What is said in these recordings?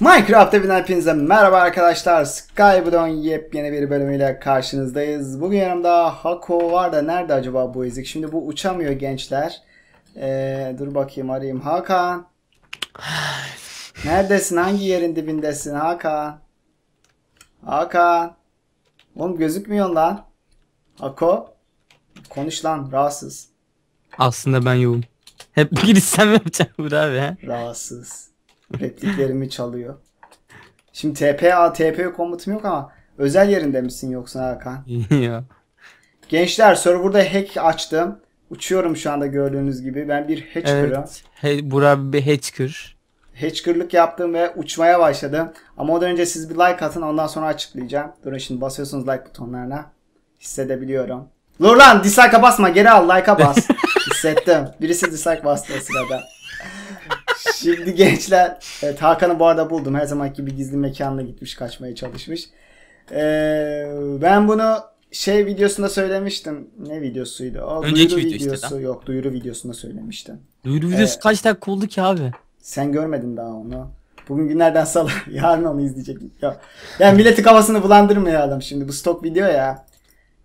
Minecraft evinden hepinize merhaba arkadaşlar. Skyblock'un yepyeni bir bölümüyle karşınızdayız. Bugün yanımda Hako var da nerede acaba bu ezik? Şimdi bu uçamıyor gençler. Ee, dur bakayım arayayım. Hakan. Neredesin? Hangi yerin dibindesin Hakan? Hakan. Oğlum gözükmüyor lan. Hako. Konuş lan rahatsız. Aslında ben yoğum. Hep girsem yapacağım bu abi he. Rahatsız. Repliklerimi çalıyor. Şimdi TPA, TP komutum yok ama özel yerinde misin yoksa Hakan? ya. Gençler serverda hack açtım. Uçuyorum şu anda gördüğünüz gibi. Ben bir hacker'ım. Evet. He, Burak bir hacker. Hacker'lık yaptım ve uçmaya başladım. Ama ondan önce siz bir like atın ondan sonra açıklayacağım. Durun şimdi basıyorsunuz like butonlarına. Hissedebiliyorum. Dur lan dislike'a basma geri al like'a bas. Hissettim. Birisi dislike bastı o sırada. Şimdi gençler evet, Hakan'ı bu arada buldum. Her zamanki gibi gizli mekanına gitmiş kaçmaya çalışmış. Ee, ben bunu şey videosunda söylemiştim. Ne videosuydu? O, Önceki duyuru video işte videosu. Yok duyuru videosunda söylemiştim. Duyuru videosu kaç dakika oldu ki abi? Sen görmedin daha onu. Bugün günlerden salı. Yarın onu izleyecek. Ya, yani milletin kafasını bulandırmayalım şimdi. Bu stok video ya.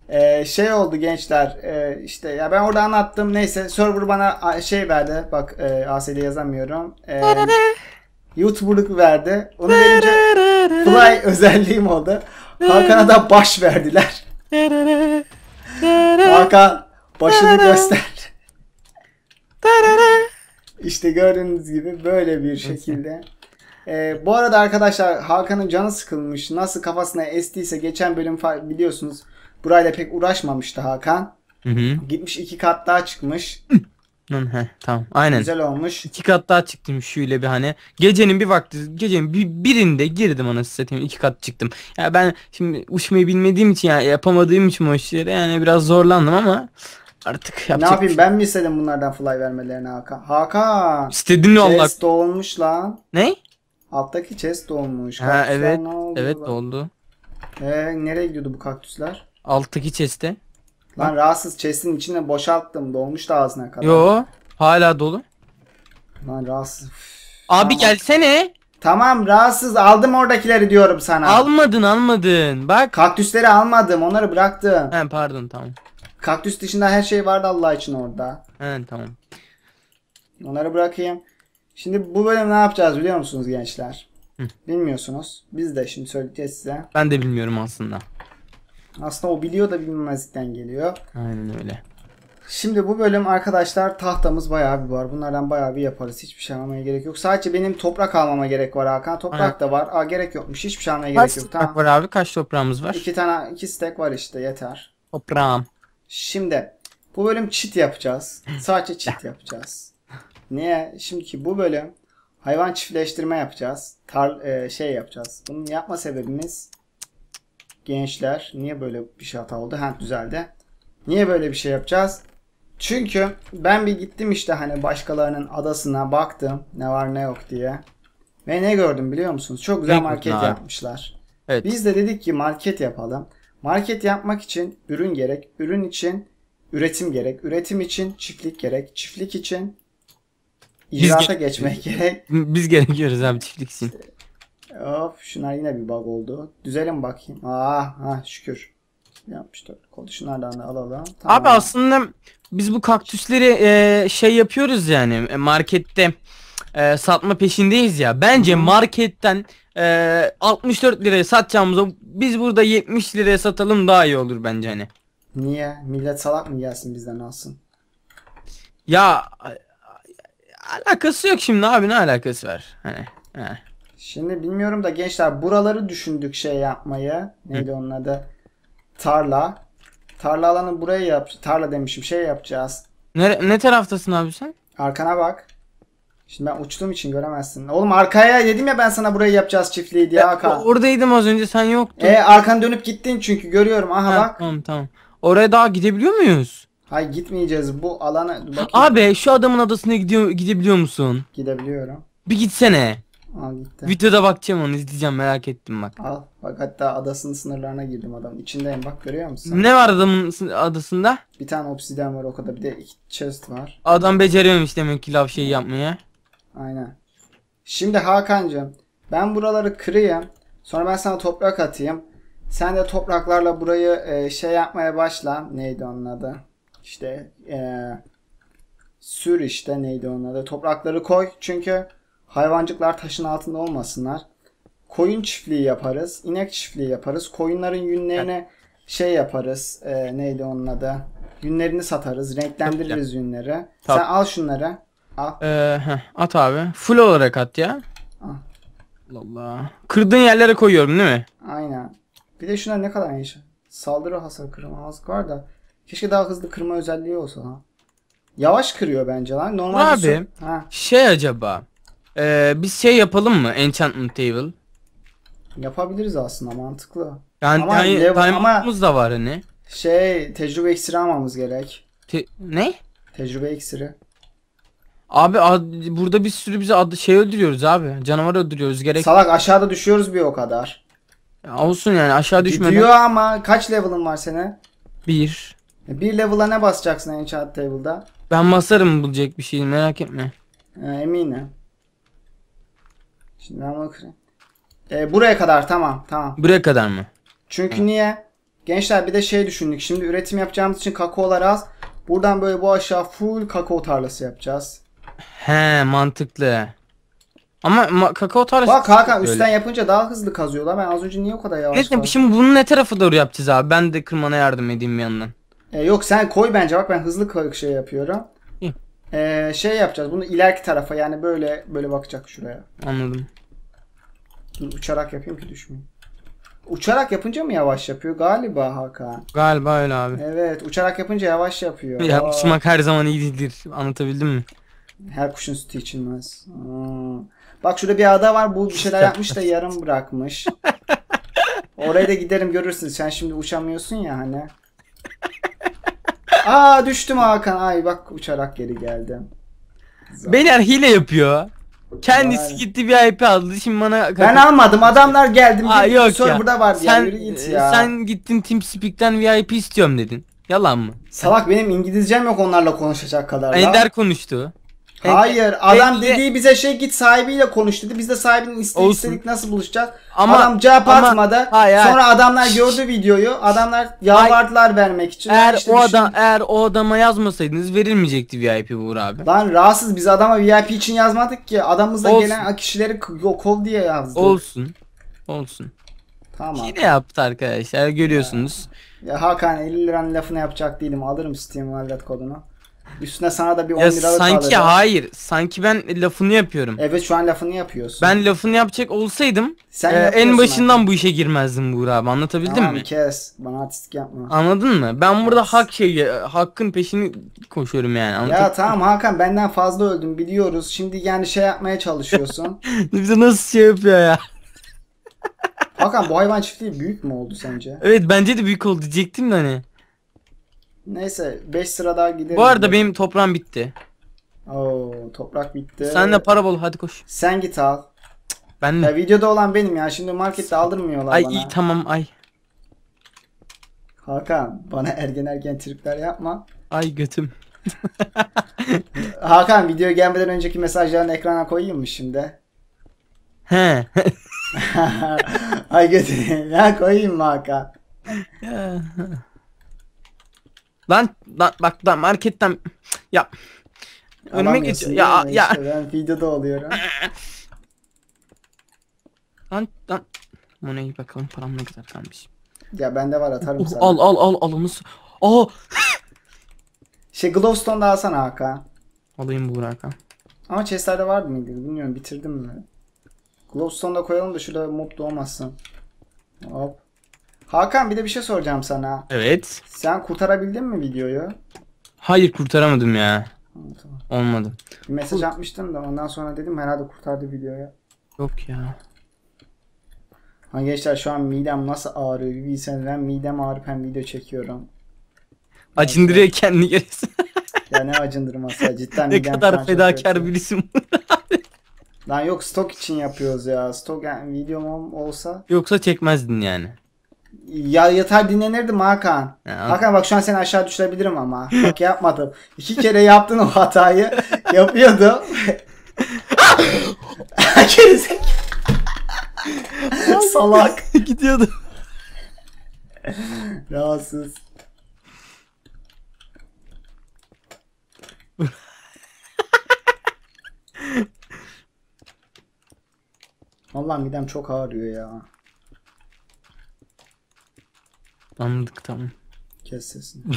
Ee, şey oldu gençler. Ee, işte ya ben orada anlattım. Neyse server bana şey verdi. Bak e, ASD yazamıyorum. Ee, YouTuber'lık verdi. Onu verince Fly özelliğim oldu. Hakan'a da baş verdiler. Hakan başını göster. İşte gördüğünüz gibi böyle bir şekilde. Ee, bu arada arkadaşlar Hakan'ın canı sıkılmış. Nasıl kafasına estiyse geçen bölüm biliyorsunuz burayla pek uğraşmamıştı Hakan. Hı hı. Gitmiş iki kat daha çıkmış. Hı, he, tamam. Aynen. Güzel olmuş. İki kat daha çıktım şöyle bir hani. Gecenin bir vakti, gecenin bir, birinde girdim anasını satayım iki kat çıktım. Ya ben şimdi uçmayı bilmediğim için ya yapamadığım için o işleri yani biraz zorlandım ama artık yapacak ne yapayım şey- ben mi istedim bunlardan fly vermelerini Hakan? Hakan. İstedin Allah. Chest dolmuş lan. Ne? Alttaki chest dolmuş. Ha Kaktüsler evet. ne oldu Evet lan? oldu. Ee, nereye gidiyordu bu kaktüsler? Alttaki chest'e. Lan rahatsız chest'in içine boşalttım. Dolmuş da ağzına kadar. Yo hala dolu. Lan rahatsız. Üf. Abi Tamam. gelsene. Tamam rahatsız aldım oradakileri diyorum sana. Almadın almadın. Bak. Kaktüsleri almadım onları bıraktım. He pardon tamam. Kaktüs dışında her şey vardı Allah için orada. He tamam. Onları bırakayım. Şimdi bu bölüm ne yapacağız biliyor musunuz gençler? Hı. Bilmiyorsunuz. Biz de şimdi söyleyeceğiz size. Ben de bilmiyorum aslında. Aslında o biliyor da bilmemezlikten geliyor. Aynen öyle. Şimdi bu bölüm arkadaşlar tahtamız bayağı bir var. Bunlardan bayağı bir yaparız. Hiçbir şey almaya gerek yok. Sadece benim toprak almama gerek var Hakan. Toprak Aynen. da var. Aa gerek yokmuş. Hiçbir şey almaya Kaç gerek yok. toprak Tamam. var abi? Kaç toprağımız var? İki tane iki stack var işte yeter. Toprağım. Şimdi bu bölüm çit yapacağız. Sadece çit yapacağız. Niye? Şimdiki bu bölüm hayvan çiftleştirme yapacağız. Tar e, şey yapacağız. Bunun yapma sebebimiz gençler niye böyle bir şey hata oldu? Ha düzeldi. Niye böyle bir şey yapacağız? Çünkü ben bir gittim işte hani başkalarının adasına baktım ne var ne yok diye. Ve ne gördüm biliyor musunuz? Çok güzel market yapmışlar. Evet. Biz de dedik ki market yapalım. Market yapmak için ürün gerek. Ürün için üretim gerek. Üretim için çiftlik gerek. Çiftlik için icraata ge- geçmek gerek. Biz gerekiyoruz abi çiftlik için. Of şunlar yine bir bug oldu. Düzelim bakayım. Aa ha şükür. Yapmışlar. Kodu şunlardan da alalım. Tamam. Abi aslında biz bu kaktüsleri e, şey yapıyoruz yani e, markette e, satma peşindeyiz ya. Bence marketten e, 64 liraya satacağımıza biz burada 70 liraya satalım daha iyi olur bence hani. Niye? Millet salak mı gelsin bizden alsın? Ya alakası yok şimdi abi ne alakası var? Hani, he. Şimdi bilmiyorum da gençler buraları düşündük şey yapmayı. Neydi onun adı? Tarla. Tarla alanı buraya yap. Tarla demişim şey yapacağız. Ne, ne taraftasın abi sen? Arkana bak. Şimdi ben uçtuğum için göremezsin. Oğlum arkaya dedim ya ben sana burayı yapacağız çiftliği diye Hakan. Oradaydım az önce sen yoktun. E arkan dönüp gittin çünkü görüyorum. Aha Ha, bak. Tamam tamam. Oraya daha gidebiliyor muyuz? Hayır gitmeyeceğiz. Bu alana bakayım. Abi şu adamın adasına gidiyor gidebiliyor musun? Gidebiliyorum. Bir gitsene. Al gitti. Videoda bakacağım onu izleyeceğim merak ettim bak. Al. Bak hatta adasının sınırlarına girdim adamın. İçindeyim bak görüyor musun? Ne var adamın sı- adasında? Bir tane obsidyen var o kadar. Bir de iki chest var. Adam becerememiş demek ki lav şeyi yapmaya. Aynen. Şimdi Hakan'cığım ben buraları kırayım. Sonra ben sana toprak atayım. Sen de topraklarla burayı e, şey yapmaya başla. Neydi onun adı? İşte e, sür işte neydi onun adı? Toprakları koy. Çünkü hayvancıklar taşın altında olmasınlar. Koyun çiftliği yaparız. inek çiftliği yaparız. Koyunların yünlerini şey yaparız. E, neydi onun adı? Yünlerini satarız. Renklendiririz yünleri. Sen al şunları. Al. Ee, heh, at abi. Full olarak at ya. Ah. Allah Allah. Kırdığın yerlere koyuyorum değil mi? Aynen. Bir de şuna ne kadar yaşa. Saldırı hasar kırma azlık var da. Keşke daha hızlı kırma özelliği olsa ha. Yavaş kırıyor bence lan. Normal Abi. Ha, Şey acaba. Ee, biz şey yapalım mı? Enchantment table. yapabiliriz aslında mantıklı. Yani Ama time- level- time'ımız da var hani. Şey tecrübe iksiri almamız gerek. Te- ne? Tecrübe iksiri. Abi ad- burada bir sürü bize ad- şey öldürüyoruz abi. Canavar öldürüyoruz. Gerek Salak aşağıda düşüyoruz bir o kadar. Ya olsun yani aşağı düşmeden. Gidiyor ama kaç level'ın var senin? Bir. Bir level'a ne basacaksın enchant table'da? Ben basarım bulacak bir şey merak etme. Ee, eminim. Şimdi ben bunu kırayım. Ee, buraya kadar tamam tamam. Buraya kadar mı? Çünkü niye? Gençler bir de şey düşündük. Şimdi üretim yapacağımız için kakaolar az. Buradan böyle bu aşağı full kakao tarlası yapacağız. He mantıklı. Ama ma- kakao tarlası. Bak Hakan Böyle. üstten yapınca daha hızlı kazıyorlar. Ben az önce niye o kadar yavaş Neyse kazdım? şimdi bunu ne tarafa doğru yapacağız abi? Ben de kırmana yardım edeyim yandan. Ee, yok sen koy bence bak ben hızlı şey yapıyorum. İyi. Ee, şey yapacağız. Bunu ileriki tarafa yani böyle böyle bakacak şuraya. Anladım. Dur uçarak yapayım ki düşmeyeyim. Uçarak yapınca mı yavaş yapıyor? Galiba Hakan. Galiba öyle abi. Evet uçarak yapınca yavaş yapıyor. Ya uçmak her zaman iyi değildir. Anlatabildim mi? Her kuşun sütü içilmez. Aa. Bak şurada bir ada var. Bu bir şeyler yapmış da yarım bırakmış. Oraya da giderim görürsün. Sen şimdi uçamıyorsun ya hani. Aa düştüm Hakan. Ay bak uçarak geri geldim. Beyler hile yapıyor. Kendisi Vay. gitti bir IP aldı. Şimdi bana Ben almadım. Adamlar geldi. Aa, Bir yok ya. burada var. Sen, Yürü git e, ya. sen gittin TeamSpeak'ten VIP istiyorum dedin. Yalan mı? Salak benim İngilizcem yok onlarla konuşacak kadar. Ender konuştu. Hayır adam Ender- dediği bize şey git sahibiyle konuş dedi. Biz de sahibinin Olsun. istedik nasıl buluşacağız. Ama- Adam cevap ama- atmadı. Hayır, hayır. Sonra adamlar gördü videoyu. Adamlar yalvardılar vermek için. Ben Eğer işte o düşündüm. adam eğer o adama yazmasaydınız verilmeyecekti VIP Uğur abi. Lan rahatsız biz adama VIP için yazmadık ki. Adamıza Olsun. gelen kişileri k- yok ol diye yazdık. Olsun. Olsun. Tamam. Hile yaptı arkadaşlar görüyorsunuz. Ya Hakan 50 liranın lafını yapacak değilim. Alırım Steam Wallet kodunu. Üstüne sana da bir 10 Ya liralık sanki alırım. hayır. Sanki ben lafını yapıyorum. Evet şu an lafını yapıyorsun. Ben lafını yapacak olsaydım Sen e, en başından abi. bu işe girmezdim Uğur abi. Anlatabildim tamam, mi? kes. Bana artistik yapma. Anladın mı? Ben burada Evet. hak şey hakkın peşini koşuyorum yani. Ya Anladın? tamam Hakan benden fazla öldüm biliyoruz. Şimdi yani şey yapmaya çalışıyorsun. Bize nasıl şey yapıyor ya? Hakan bu hayvan çiftliği büyük mü oldu sence? Evet bence de büyük oldu diyecektim de hani. Neyse 5 sıra daha gideriz. Bu arada benim toprağım bitti. Oo toprak bitti. Sen de para bol hadi koş. Sen git al. Ben de. Ya videoda olan benim ya. Şimdi markette aldırmıyorlar Ay bana. iyi tamam ay. Hakan bana ergen ergen tripler yapma. Ay götüm. Hakan video gelmeden önceki mesajlarını ekrana koyayım mı şimdi? He. Ay götüreyim ya koyayım mı Hakan? Lan, lan bak lan marketten ya önüme geçiyor. Ya mi? ya İşte ben videoda oluyorum. lan lan. Bu ne bakalım param ne kadar kalmış. Ya bende var atarım Oh, sana. al al al alımız. Aa Şey Glowstone da alsana Hakan. alayım bu Hakan. Ama chestlerde vardı mıydı? Bilmiyorum bitirdim mi? Glowstone da koyalım da şurada mob doğmasın. Hop. Hakan bir de bir şey soracağım sana. Evet. Sen kurtarabildin mi videoyu? Hayır kurtaramadım ya. Tamam. Olmadı. Bir mesaj atmıştım da ondan sonra dedim herhalde kurtardı videoyu. Yok ya. Ha gençler şu an midem nasıl ağrıyor bir bilseniz ben midem ağrıp hem video çekiyorum. Acındırıyor kendi gerisi. Ya ne acındırması ya cidden ne kadar fedakar birisin. Lan yok stok için yapıyoruz ya. Stok yani videom ol- olsa. Yoksa çekmezdin yani. Ya yatar dinlenirdim Hakan. Ya. Hakan bak şu an seni aşağı düşürebilirim ama. Bak yapmadım. İki kere yaptın o hatayı. Yapıyordum. Gerizekalı. Salak. Gidiyordu. Rahatsız. Vallahi midem çok ağrıyor ya. Anladık tamam. Kes sesini.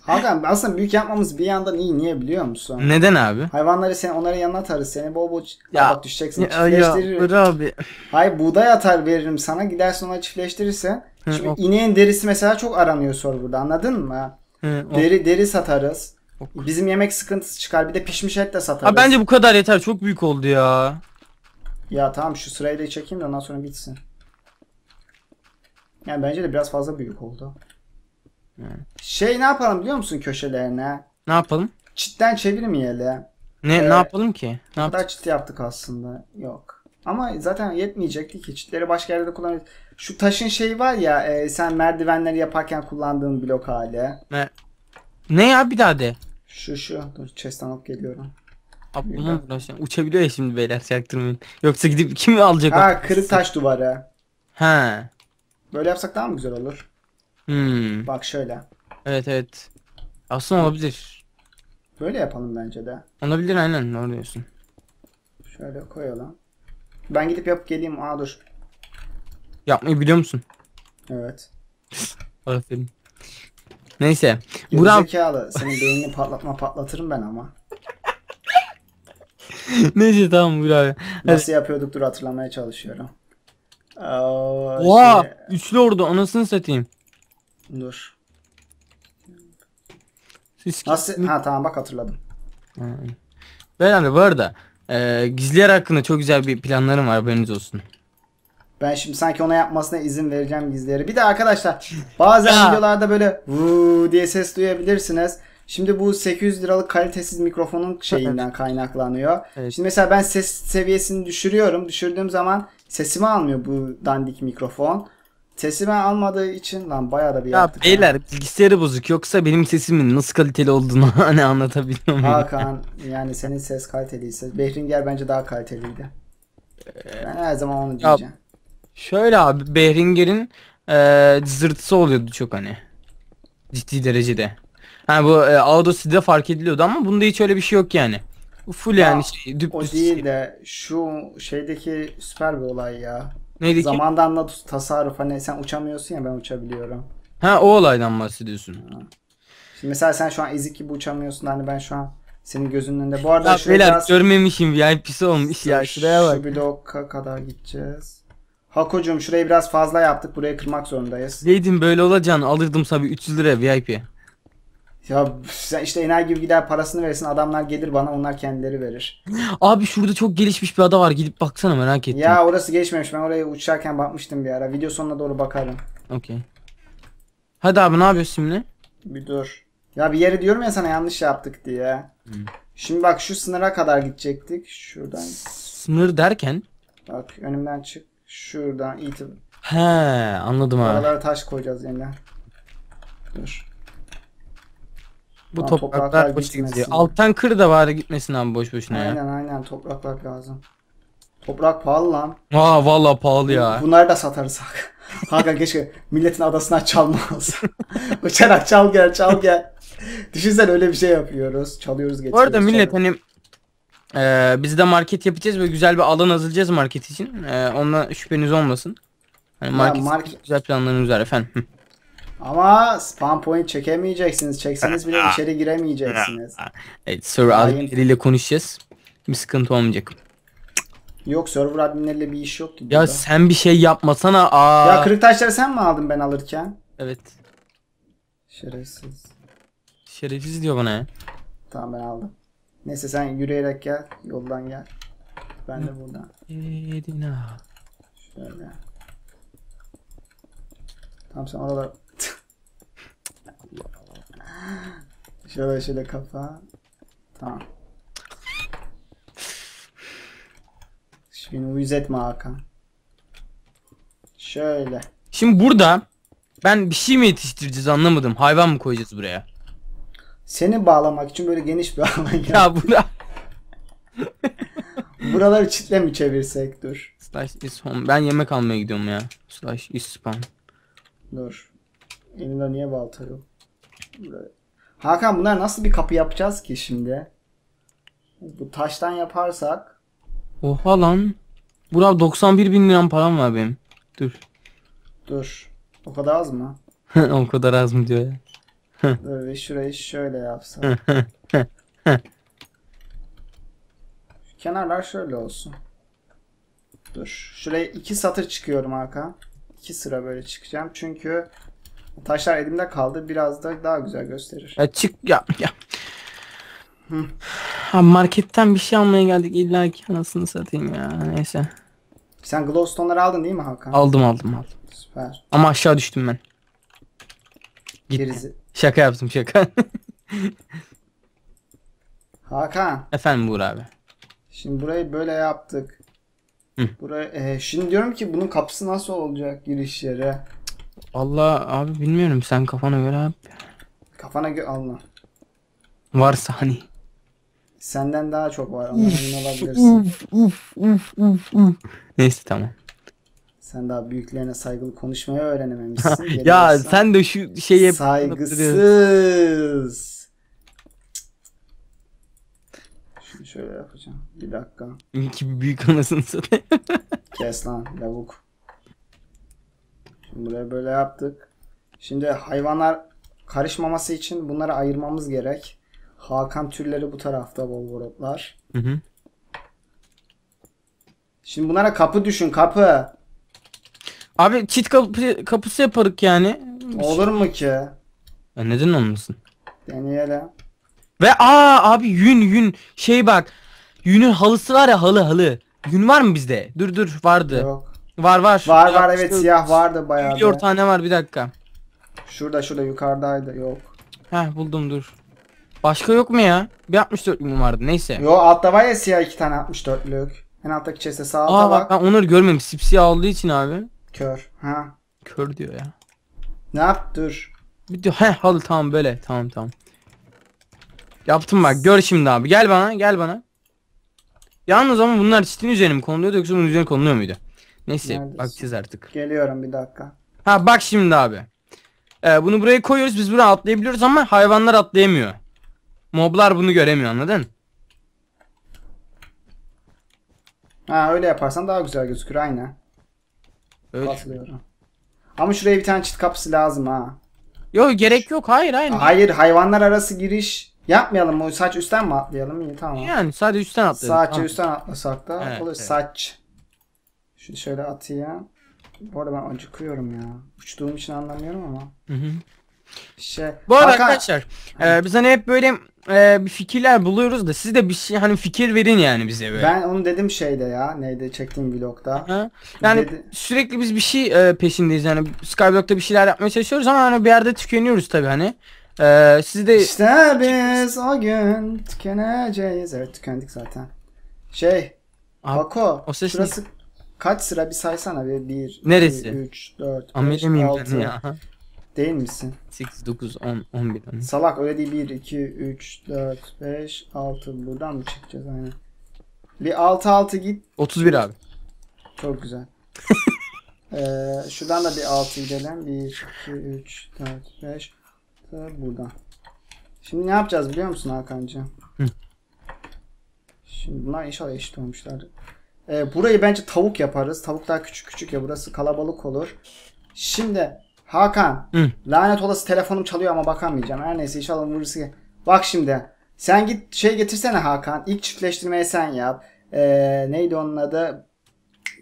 Hakan aslında büyük yapmamız bir yandan iyi. Niye biliyor musun? Neden abi? Hayvanları sen onların yanına atarız. Seni bol bol Ya, bak düşeceksin. Ya, ya çiftleştiririm. dur abi. Hayır buğday atar veririm sana. Gidersin ona çiftleştirirsen. Hı, Şimdi ok. ineğin derisi mesela çok aranıyor serverda anladın mı? Hı, o- Deri deri satarız. Ok. Bizim yemek sıkıntısı çıkar. Bir de pişmiş et de satarız. Abi bence bu kadar yeter. Çok büyük oldu ya. Ya tamam şu sırayı da çekeyim de ondan sonra bitsin. Yani bence de biraz fazla büyük oldu. Şey ne yapalım biliyor musun köşelerine? Ne yapalım? Çitten çevirmeyelim. Ne Ee, ne yapalım ki? Ne kadar çit yaptık aslında. Yok. Ama zaten yetmeyecekti ki. Çitleri başka yerde kullanırız. Şu taşın şeyi var ya e, sen merdivenleri yaparken kullandığın blok hali. Ne? Ne ya bir daha de. Şu şu. Dur chest'ten alıp geliyorum. Abi uğraşacağım. Uçabiliyor ya şimdi beyler çaktırmayın. Yoksa gidip kim alacak? Ha kırık taş duvarı. Ha. Böyle yapsak daha mı güzel olur? Hmm. Bak şöyle. Evet evet. Aslında olabilir. Böyle yapalım bence de. Olabilir aynen doğru diyorsun. Şöyle koyalım. Ben gidip yapıp geleyim. Aa dur. Yapmayı biliyor musun? Evet. Aferin. Neyse. Burak Gerizekalı. Senin beynini patlatma patlatırım ben ama. Neyse tamam Burak abi. Nasıl yapıyorduk dur hatırlamaya çalışıyorum. Aa, Oha! şey- Üçlü ordu anasını satayım. Dur. Siz Nasıl? Ha tamam bak hatırladım. Beyler bu arada e, gizliyer hakkında çok güzel bir planlarım var haberiniz olsun. Ben şimdi sanki ona yapmasına izin vereceğim gizleri. Bir de arkadaşlar bazen videolarda böyle vuu diye ses duyabilirsiniz. Şimdi bu 800 liralık kalitesiz mikrofonun şeyinden kaynaklanıyor. Evet. Şimdi mesela ben ses seviyesini düşürüyorum. Düşürdüğüm zaman sesimi almıyor bu dandik mikrofon. Sesimi almadığı için lan bayağı da bir Ya yaptık. ha. beyler bilgisayarı bozuk yoksa benim sesimin nasıl kaliteli olduğunu hani anlatabiliyor muyum? Hakan yani senin ses kaliteliyse Behringer bence daha kaliteliydi. Ben her zaman onu diyeceğim. Şöyle abi Behringer'in e, zırtısı oluyordu çok hani. Ciddi derecede. Ha bu e, Audacity'de fark ediliyordu ama bunda hiç öyle bir şey yok yani. Full yani şey, O düptüz değil de şu şeydeki süper bir olay ya. Neydi ki? Zamandan da tasarruf hani sen uçamıyorsun ya ben uçabiliyorum. Ha o olaydan bahsediyorsun. Şimdi mesela sen şu an ezik gibi uçamıyorsun hani ben şu an senin gözünün önünde. Bu arada Ya beyler biraz- görmemişim VIP'si olmuş ya şuraya Şu bak. bloka kadar gideceğiz. Hakocuğum şurayı biraz fazla yaptık. Burayı kırmak zorundayız. Dedim böyle olacağını alırdım tabii 300 lira VIP. Ya sen işte enayi gibi gider parasını verirsin adamlar gelir bana onlar kendileri verir. Abi şurada çok gelişmiş bir ada var gidip baksana merak ettim. Ya orası geçmemiş ben oraya uçarken bakmıştım bir ara. Video sonuna doğru bakarım. Okey. Hadi abi ne yapıyorsun şimdi? Bir dur. Ya bir yeri diyorum ya sana yanlış yaptık diye. Şimdi bak şu sınıra kadar gidecektik. Şuradan Sınır derken? bak önümden çık. Şuradan itibaren. He anladım abi. Oralara taş koyacağız yeniden. Dur. Bu Tamam, topraklar topraklar boş gidiyor. Alttan kır da bari gitmesin abi boş boşuna ya. Aynen aynen topraklar lazım. Toprak pahalı lan. Aa vallahi pahalı ya. Bunları da satarız Hakan. Keşke milletin adasına çalma olsa. Uçarak çal gel çal gel. Düşünsene öyle bir şey yapıyoruz. Çalıyoruz Bu getiriyoruz. arada millet çalıyoruz. hani e, biz de market yapacağız ve güzel bir alan hazırlayacağız market için. E, onunla şüpheniz olmasın. Hani Ya market market- güzel planlarımız var efendim. Ama spam point çekemeyeceksiniz. Çekseniz bile içeri giremeyeceksiniz. Evet server adminleriyle konuşacağız. Bir sıkıntı olmayacak. Yok server adminleriyle bir iş yok ki. Ya burada. sen bir şey yapmasana. Aa. Ya kırık taşları sen mi aldın ben alırken? Evet. Şerefsiz. Şerefsiz diyor bana ya. Tamam ben aldım. Neyse sen yürüyerek gel. Yoldan gel. Ben de buradan. Edina. Şöyle. Tamam sen oralar... şöyle şöyle kafa. Tamam. Beni uyuz etme Hakan. Şöyle. Şimdi burada ben bir şey mi yetiştireceğiz anlamadım. Hayvan mı koyacağız buraya? Seni bağlamak için böyle geniş bir alan yap. Ya bura. Buraları çitle mi çevirsek dur. Slash is home. Ben yemek almaya gidiyorum ya. Slash is spawn. Dur. Elimde niye balta yok? Buraya. Hakan bunlar nasıl bir kapı yapacağız ki şimdi? Bu taştan yaparsak Oha lan. Bura 91 bin liram param var benim. Dur. dur. O kadar az mı? o kadar az mı diyor ya. Dur ve şurayı şöyle yapsak. Şu kenarlar şöyle olsun. Dur. Şuraya iki satır çıkıyorum Hakan. İki sıra böyle çıkacağım. Çünkü taşlar elimde kaldı. Biraz da daha güzel gösterir. Ya çık ya ya. Ha, marketten bir şey almaya geldik illa ki anasını satayım ya neyse. Sen glowstone'ları aldın değil mi Hakan? Aldım aldım aldım. Süper. Ama aşağı düştüm ben. Gitti. Gerizi. Şaka yaptım şaka. Hakan. Efendim Buğra abi. Şimdi burayı böyle yaptık. Hı. Buraya, e, şimdi diyorum ki bunun kapısı nasıl olacak giriş yeri? Allah abi bilmiyorum sen kafana göre yap. Kafana gö Allah. Varsa hani. Senden daha çok var ama emin olabilirsin. Uf uf uf uf uf. Neyse tamam. Sen daha büyüklerine saygılı konuşmayı öğrenememişsin. ya sen de şu şey yap. Saygısız. Şunu şöyle yapacağım. Bir dakika. İki büyük anasını satayım. Kes lan lavuk. Şimdi buraya böyle yaptık. Şimdi hayvanlar karışmaması için bunları ayırmamız gerek. Hakan türleri bu tarafta Volvorotlar. Hı hı. Şimdi bunlara kapı düşün kapı. Abi çit kapı, kapısı yaparık yani. Olur mu ki? Ya neden olmasın? Deneyelim. Ve aa abi yün yün şey bak. Yünün halısı var ya halı halı. Yün var mı bizde? Dur dur vardı. Yok. Var var. Var var evet işte siyah vardı bayağı. Milyon da. tane var bir dakika. Şurada şurada yukarıdaydı yok. Heh buldum dur. Başka yok mu ya? Bir 64 mü vardı neyse. Yo altta var ya siyah iki tane 64'lük. En alttaki chest'e sağ alta Aa bak. bak ben onları görmedim. Sipsiyah olduğu için abi. Kör. Ha. Kör diyor ya. Ne yap dur. Bir diyor heh halı tamam böyle tamam tamam. Yaptım bak gör şimdi abi gel bana gel bana. Yalnız ama bunlar çitin üzerine mi konuluyordu yoksa bunun üzerine konuluyor muydu? Neyse Neredesin? bakacağız artık. Geliyorum bir dakika. Ha bak şimdi abi. Ee, bunu buraya koyuyoruz biz buraya atlayabiliyoruz ama hayvanlar atlayamıyor. Moblar bunu göremiyor anladın? Ha öyle yaparsan daha güzel gözükür aynen. Öyle. Katılıyorum. Ama şuraya bir tane çit kapısı lazım ha. Yok gerek yok hayır hayır. Hayır hayvanlar arası giriş yapmayalım mı? Saç üstten mi atlayalım? İyi tamam. Yani sadece üstten atlayalım. Sadece Tamam. üstten atlasak da Evet, olur. evet. Saç. Şunu şöyle atayım. Bu arada ben acıkıyorum ya. Uçtuğum için anlamıyorum ama. Hı hı. Şey. Bu arada Hakan- arkadaşlar e, biz hani hep böyle e, bir fikirler buluyoruz da siz de bir şey hani fikir verin yani bize böyle. Ben onu dedim şeyde ya. Neydi çektiğim vlogda. Ha? Yani Dedi- sürekli biz bir şey e, peşindeyiz yani Skyblock'ta bir şeyler yapmaya çalışıyoruz ama hani bir yerde tükeniyoruz tabi hani. E, siz de İşte biz o gün tükeneceğiz. Evet tükendik zaten. Şey. Abi, Bako. o ses şurası kaç sıra bir saysana. Bir, bir Neresi? 3, 4, 5, Amele miyim 6. ben ya? Değil misin? 8, 9, 10, 11, 12. Salak öyle değil. 1, 2, 3, 4, 5, 6. Buradan mı çıkacağız aynen. Bir 6 6 git. 31 abi. Çok güzel. ee, şuradan da bir 6 gidelim. 1, 2, 3, 4, 5. Buradan. Şimdi ne yapacağız biliyor musun Hakan'cığım? Hı. Şimdi bunlar inşallah eşit olmuşlar. Ee, burayı bence tavuk yaparız. Tavuk daha küçük küçük ya burası kalabalık olur. Şimdi Hakan Hı. lanet olası telefonum çalıyor ama bakamayacağım. Her neyse inşallah vurursa. Bak şimdi sen git şey getirsene Hakan. İlk çiftleştirmeyi sen yap. Ee, neydi onun adı?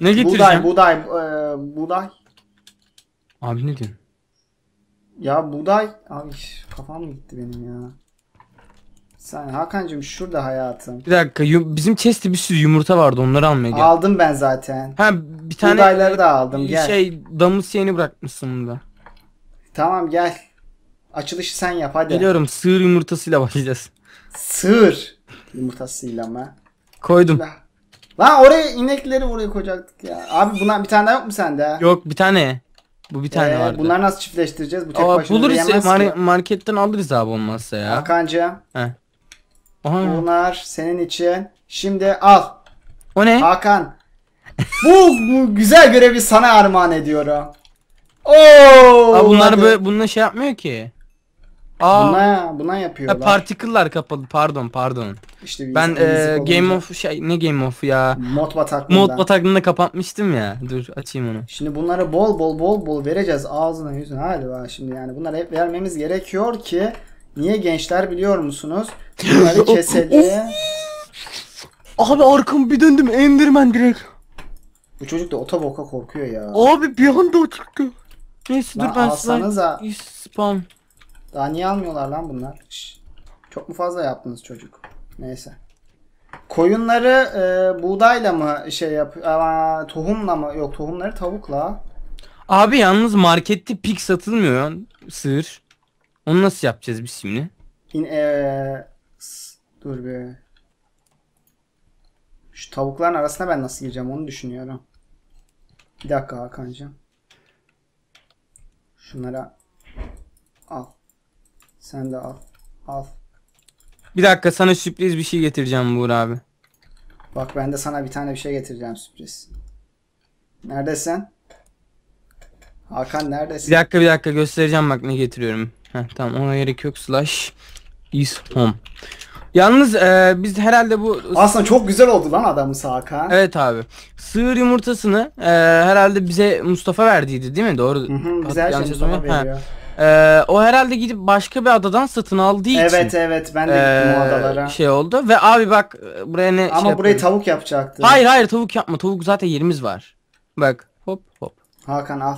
Ne getireceğim? Buğday, buğday, e, buğday. Abi ne diyorsun? Ya buğday. Ay kafam gitti benim ya. Sen Hakan'cığım şurada hayatım. Bir dakika bizim chest'te bir sürü yumurta vardı onları almaya geldim. Aldım ben zaten. Ha bir tane Buğdayları da aldım. Gel. şey damız yeni bırakmışsın bunda. Tamam gel. Açılışı sen yap hadi. Geliyorum sığır yumurtasıyla başlayacağız. Sığır yumurtasıyla mı? Koydum. Lan oraya inekleri oraya koyacaktık ya. Abi bunlar bir tane daha yok mu sende? Yok bir tane. Bu bir tane Ee, vardı. Bunları nasıl çiftleştireceğiz? Bu tek Aa, başına buluruz mar- ki. marketten alırız abi olmazsa ya. Hakan'cığım Heh. Aha, bunlar senin için. Şimdi al. o ne? Hakan. bu, bu güzel görevi sana armağan ediyorum. Oo! Aa, bunlar hadi. böyle bununla şey yapmıyor ki. Aa, Buna, buna yapıyorlar. particle'lar kapalı. Pardon, pardon. İşte Ben e, Game of şey ne Game of ya? mod bataklığında. Mod bataklığında kapatmıştım ya. Dur açayım onu. Şimdi bunları bol bol bol bol vereceğiz ağzına yüzüne. Hadi bak şimdi yani bunları hep vermemiz gerekiyor ki niye gençler biliyor musunuz? Bunları keselim. Abi arkamı bir döndüm Enderman direkt. Bu çocuk da otoboka korkuyor ya. Abi bir anda o çıktı. Neyse Lan dur ben alsanıza. slime spam. Daha niye almıyorlar lan bunlar? Şş, Çok mu fazla yaptınız çocuk? Neyse. Koyunları e, buğdayla mı şey yap ama tohumla mı? Yok tohumları tavukla. Abi yalnız markette pik satılmıyor sığır. Onu nasıl yapacağız biz şimdi? İn, e, s- dur bir. Şu tavukların arasına ben nasıl gireceğim onu düşünüyorum. Bir dakika Hakan'cığım. Şunlara al. Sen de al. Al. Bir dakika sana sürpriz bir şey getireceğim Buğra abi. Bak ben de sana bir tane bir şey getireceğim sürpriz. Neredesin? Hakan Bir neredesin? dakika bir dakika göstereceğim bak ne getiriyorum. Heh, tamam ona gerek yok slash is home. Yalnız e, biz herhalde bu Aslında çok güzel oldu lan adamız Hakan. Evet abi. Sığır yumurtasını e, herhalde bize Mustafa verdiydi değil mi? Doğru. Hı hı, bize her şey Mustafa veriyor. Ha. E, o herhalde gidip başka bir adadan satın aldığı için Evet evet ben de gittim o e, adalara. şey oldu ve abi bak e, buraya ne Ama şey burayı yapalım. tavuk yapacaktı. Hayır hayır tavuk yapma. Tavuk zaten yerimiz var. Bak hop hop. Hakan al.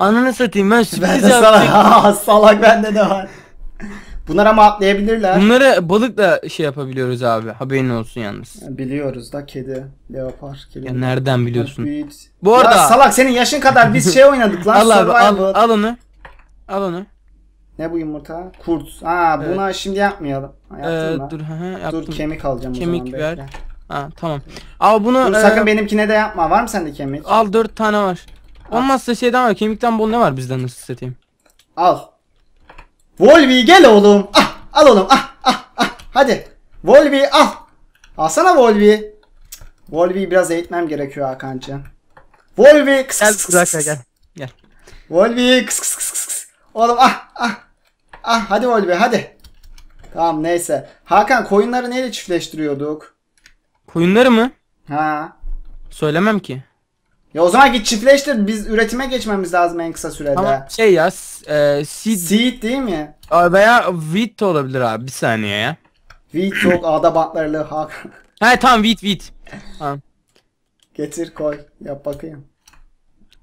Ananı satayım ben sürpriz Ben de yapacaktım. sana salak bende de var. Bunlar ama atlayabilirler. Bunları balıkla şey yapabiliyoruz abi. Haberin olsun yalnız. Biliyoruz da kedi, leopar, kedi. Ya nereden biliyorsun? Büyük- Bu Ya arada salak senin yaşın kadar biz şey oynadık lan al abi al, survival. al onu. Al onu. Ne bu yumurta? Kurt. Ha buna şimdi yapmayalım. Ha, Ee, yaptın mı? dur ha ha, yaptım. Dur kemik alacağım Kemik o zaman ver. bekle. Ha tamam. Al bunu Dur e, sakın benimkine de yapma. Var mı sende kemik? al dört tane var. Olmazsa şeyden var. Kemikten bol ne var bizden nasıl satayım? Al. Volvi gel oğlum. Ah, al oğlum. Ah, ah, ah. Hadi. Volvi al. Alsana Volvi. Volvi'yi biraz eğitmem gerekiyor Hakan'cığım. Volvi kıs Gel kıs dakika kıs. gel. Gel. Volvi kıs kıs kıs kıs kıs. Oğlum ah ah. Ah hadi Volvi hadi. Tamam neyse. Hakan koyunları neyle çiftleştiriyorduk? Koyunları mı? Ha. Söylemem ki. Ya o zaman git çiftleştir. Biz üretime geçmemiz lazım en kısa sürede. Ama şey ya e, seed Seed değil mi? veya wheat de olabilir abi. Bir saniye ya. Wheat çok ağda bantlarlı Hakan. Ha tamam wheat wheat. Tamam. Getir koy. Yap bakayım.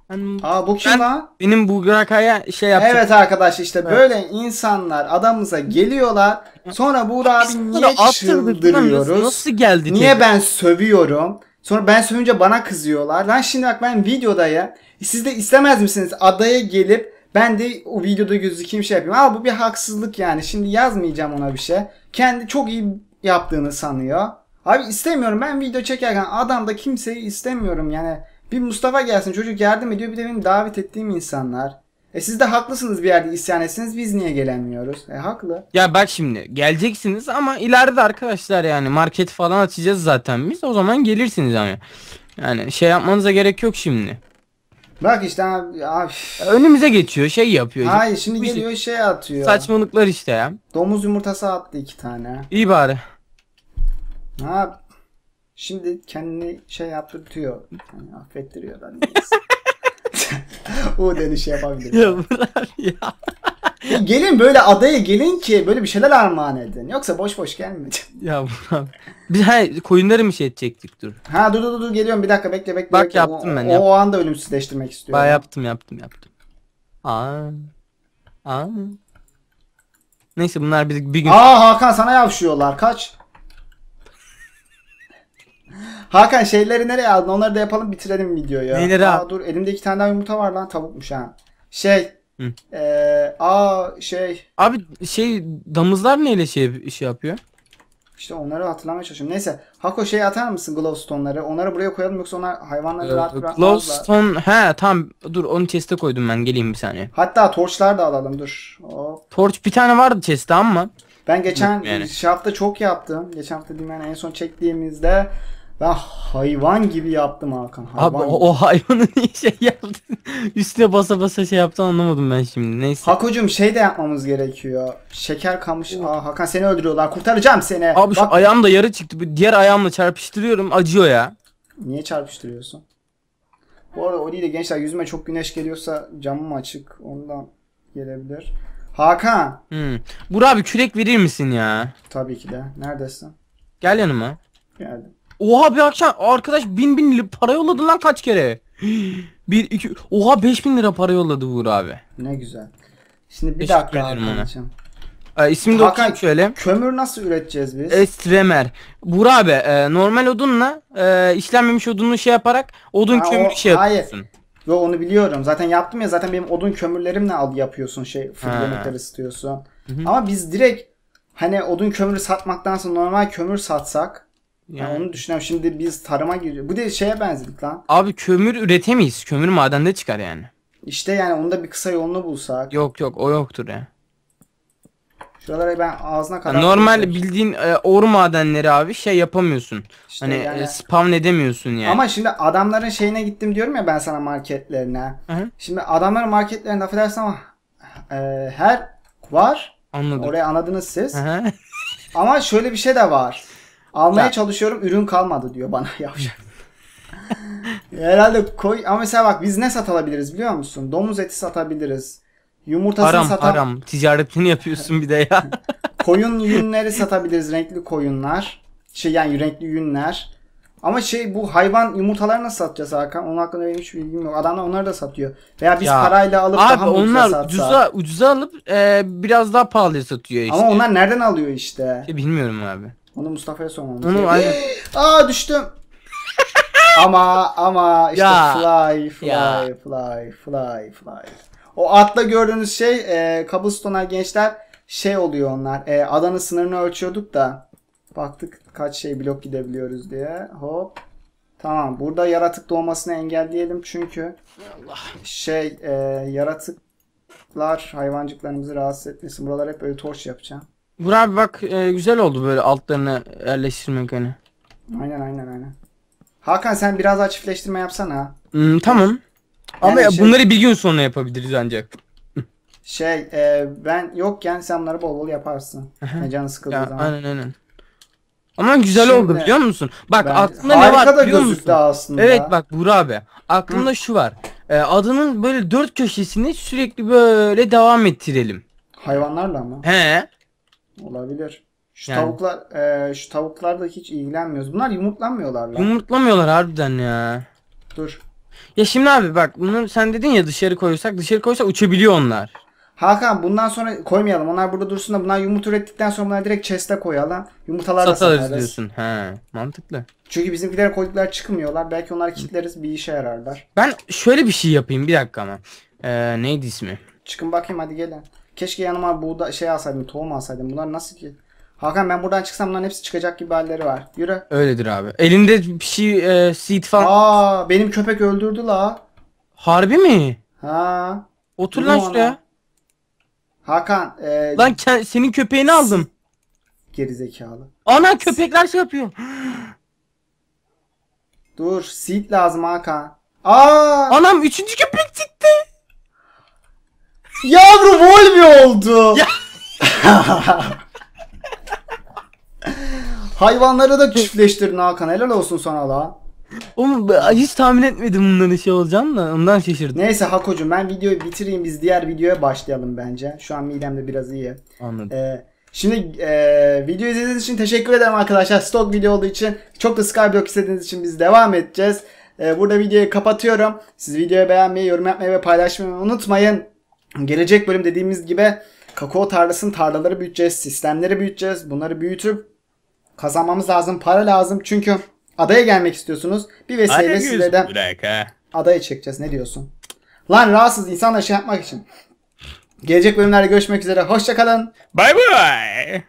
Ben- Aa bu kim Ben- lan? benim bu Graka'ya şey yapacağım. Evet arkadaş işte böyle insanlar adamıza geliyorlar. Sonra Buğra abi niye Nasıl, çıldırıyoruz? nasıl geldi? Niye tek- ben sövüyorum? Sonra ben sövünce bana kızıyorlar. Lan şimdi bak ben videodayım. Siz de istemez misiniz adaya gelip ben de o videoda gözükeyim şey yapayım. Ama bu bir haksızlık yani. Şimdi yazmayacağım ona bir şey. Kendi çok iyi yaptığını sanıyor. Abi istemiyorum ben video çekerken adamda kimseyi istemiyorum yani. Bir Mustafa gelsin çocuk yardım ediyor bir de benim davet ettiğim insanlar. E siz de haklısınız bir yerde isyan etsiniz biz niye gelemiyoruz? E haklı. Ya bak şimdi geleceksiniz ama ileride arkadaşlar yani market falan açacağız zaten biz. O zaman gelirsiniz ama. Yani şey yapmanıza gerek yok şimdi. Bak işte abi, abi. Önümüze geçiyor şey yapıyor. Hayır şimdi Bu şey- geliyor şey atıyor. Saçmalıklar işte ya. Domuz yumurtası attı iki tane. İyi bari. Ha şimdi kendini şey yaptırtıyor. Yani affettiriyor da neyse. o dönüş yapabilir. Ya bırak ya. gelin böyle adaya gelin ki böyle bir şeyler armağan edin. Yoksa boş boş gelmeyeceğim. Ya bırak. Biz he, koyunları mı şey edecektik dur. Ha dur dur dur geliyorum bir dakika bekle bekle. Bak bekle. yaptım o, ben, O, yap. o anda ölümsüzleştirmek istiyorum. Baya yaptım yaptım yaptım. Aa. Aa. Neyse bunlar bir, bir gün Aa Hakan sana yavşıyorlar kaç. Hakan şeyleri nereye aldın? Onları da yapalım bitirelim videoyu. Neyleri aa, dur elimde iki tane daha yumurta var lan tavukmuş ha. Şey. Hı. Eee aa şey Abi şey damızlar neyle şey şey yapıyor? İşte onları hatırlamaya çalışıyorum. Neyse. Hako şey atar mısın glowstone'ları? Onları buraya koyalım yoksa onlar hayvanları rahat Ee, bırakmazlar. Glowstone he tamam dur onu chest'e koydum ben geleyim bir saniye. Hatta torçlar da alalım dur. Hop. Torch bir tane vardı chest'te ama. Ben geçen yani. şey hafta çok yaptım. Geçen hafta değil yani en son çektiğimizde ben hayvan gibi yaptım Hakan. Hayvan Abi gibi. o, o hayvanı niye şey yaptın? Üstüne basa basa şey yaptın anlamadım ben şimdi. Neyse. Hakocuğum şey de yapmamız gerekiyor. Şeker kamış. Aa Hakan seni öldürüyorlar. Kurtaracağım seni. Abi şu Bak ayağım da yarı çıktı. Bu Diğer ayağımla çarpıştırıyorum acıyor ya. niye çarpıştırıyorsun? Bu arada o değil de gençler yüzüme çok güneş geliyorsa camım açık. Ondan gelebilir. Hakan. Hmm. Burak abi kürek verir misin ya? Tabii ki de. Neredesin? Gel yanıma. Geldim. Oha bir akşam arkadaş bin bin lira para yolladı lan kaç kere? Bir iki oha 5000 lira para yolladı Uğur abi. Ne güzel. Şimdi bir Teşekkür dakika. Hakan'cığım. Ee, ismini de Hakan- şöyle. Kömür nasıl üreteceğiz biz? Estremer. Buğra abi e, normal odunla e, işlenmemiş odunu şey yaparak odun Ha, o- kömürü şey hayır. yapıyorsun. Yo onu biliyorum. Zaten yaptım ya zaten benim odun kömürlerimle al yapıyorsun şey fırın Ha. yemekleri ısıtıyorsun. hı. Ama biz direkt hani odun kömürü satmaktansa normal kömür satsak yani Yani. onu düşünüyorum. Şimdi biz tarıma giriyor. Bu da şeye benzedik lan. Abi kömür üretemeyiz. Kömür madende çıkar yani. İşte yani onda bir kısa yolunu bulsak. Yok yok o yoktur ya. Şuralara ben ağzına Yani kadar normal koyacağım. bildiğin e, or madenleri abi şey yapamıyorsun. İşte hani yani- e, spawn edemiyorsun yani. Ama şimdi adamların şeyine gittim diyorum ya ben sana marketlerine. Hı hı. Şimdi adamların marketlerinde affedersin ama e, her var. Anladım. Orayı anladınız siz. Hı hı. Ama şöyle bir şey de var. Almaya Ya. çalışıyorum ürün kalmadı diyor bana yavşak. Herhalde koy ama mesela bak biz ne satabiliriz biliyor musun? Domuz eti satabiliriz. Yumurtasını haram satan haram. Ticaretini yapıyorsun bir de ya. koyun yünleri satabiliriz. Renkli koyunlar. Şey yani renkli yünler. Ama şey bu hayvan yumurtalarını nasıl satacağız Hakan? Onun hakkında benim hiç bilgim yok. Adamlar onları da satıyor. Veya biz Ya, parayla alıp abi daha onlar satsak? ucuza ucuza alıp e, biraz daha pahalıya satıyor işte. Ama onlar nereden alıyor işte? Şey, bilmiyorum abi. Onu Mustafa'ya sormamız Onu gerekiyor. aynen. Aa düştüm. ama ama işte Ya. fly fly Ya. fly fly fly. O atla gördüğünüz şey e, Cobblestone'a gençler şey oluyor onlar. E, adanın sınırını ölçüyorduk da baktık kaç şey blok gidebiliyoruz diye. Hop. Tamam. Burada yaratık doğmasını engelleyelim çünkü şey e, yaratıklar hayvancıklarımızı rahatsız etmesin. Buralar hep böyle torç yapacağım. Burak abi bak e, güzel oldu böyle altlarını yerleştirmek hani. Aynen aynen aynen. Hakan sen biraz daha çiftleştirme yapsana. Hmm, tamam. Ama Yani ya şey- bunları bir gün sonra yapabiliriz ancak. Şey e, ben yokken sen bunları bol bol yaparsın. Ne canı sıkıldığı Ya zaman. aynen aynen. Ama güzel Şimdi- oldu biliyor musun? Bak Ben- aklımda ne var da biliyor musun? aslında. Evet bak Buğra abi. Aklımda şu var. E, adının böyle dört köşesini sürekli böyle devam ettirelim. Hayvanlarla mı? He. Olabilir. Şu Yani. tavuklar e, şu tavuklarla hiç ilgilenmiyoruz. Bunlar yumurtlanmıyorlar lan. Yumurtlamıyorlar harbiden ya. Dur. Ya şimdi abi bak bunu sen dedin ya dışarı koysak dışarı koysak uçabiliyor onlar. Hakan bundan sonra koymayalım. Onlar burada dursun da bunlar yumurta ürettikten sonra bunları direkt chest'e koyalım. Yumurtalar da Satarız diyorsun. He, mantıklı. Çünkü bizimkilere koyduklar çıkmıyorlar. Belki onları kilitleriz bir işe yararlar. Ben şöyle bir şey yapayım bir dakika ama. Ee, neydi ismi? Çıkın bakayım hadi gelin. Keşke yanıma buğda şey alsaydım, tohum alsaydım. Bunlar nasıl ki? Hakan ben buradan çıksam bunların hepsi çıkacak gibi halleri var. Yürü. Öyledir abi. Elinde bir şey e, seed falan. Aa benim köpek öldürdü la. Harbi mi? Ha. Otur lan şuraya. Hakan e, Lan senin köpeğini aldım. geri zekalı. Ana köpekler şey yapıyor. Dur seed lazım Hakan. Aa Anam üçüncü köpek çıktı. yavru Volvi oldu. Ya. Hayvanları da çiftleştirdin Hakan. Helal olsun sana la. Oğlum hiç tahmin etmedim bunların şey olacağını da ondan şaşırdım. Neyse Hakocuğum ben videoyu bitireyim. Biz diğer videoya başlayalım bence. Şu an midemde biraz iyi. Anladım. Ee, şimdi e, video izlediğiniz için teşekkür ederim arkadaşlar. Stok video olduğu için çok da Skyblock istediğiniz için biz devam edeceğiz. Ee, burada videoyu kapatıyorum. Siz videoyu beğenmeyi, yorum yapmayı ve paylaşmayı unutmayın. Gelecek bölüm dediğimiz gibi kakao tarlasının tarlaları büyüteceğiz, sistemleri büyüteceğiz. Bunları büyütüp kazanmamız lazım, para lazım. Çünkü adaya gelmek istiyorsunuz. Bir vesileyle size de adaya çekeceğiz. Ne diyorsun? Lan rahatsız insanla şey yapmak için. Gelecek bölümlerde görüşmek üzere. Hoşçakalın. Bay bay.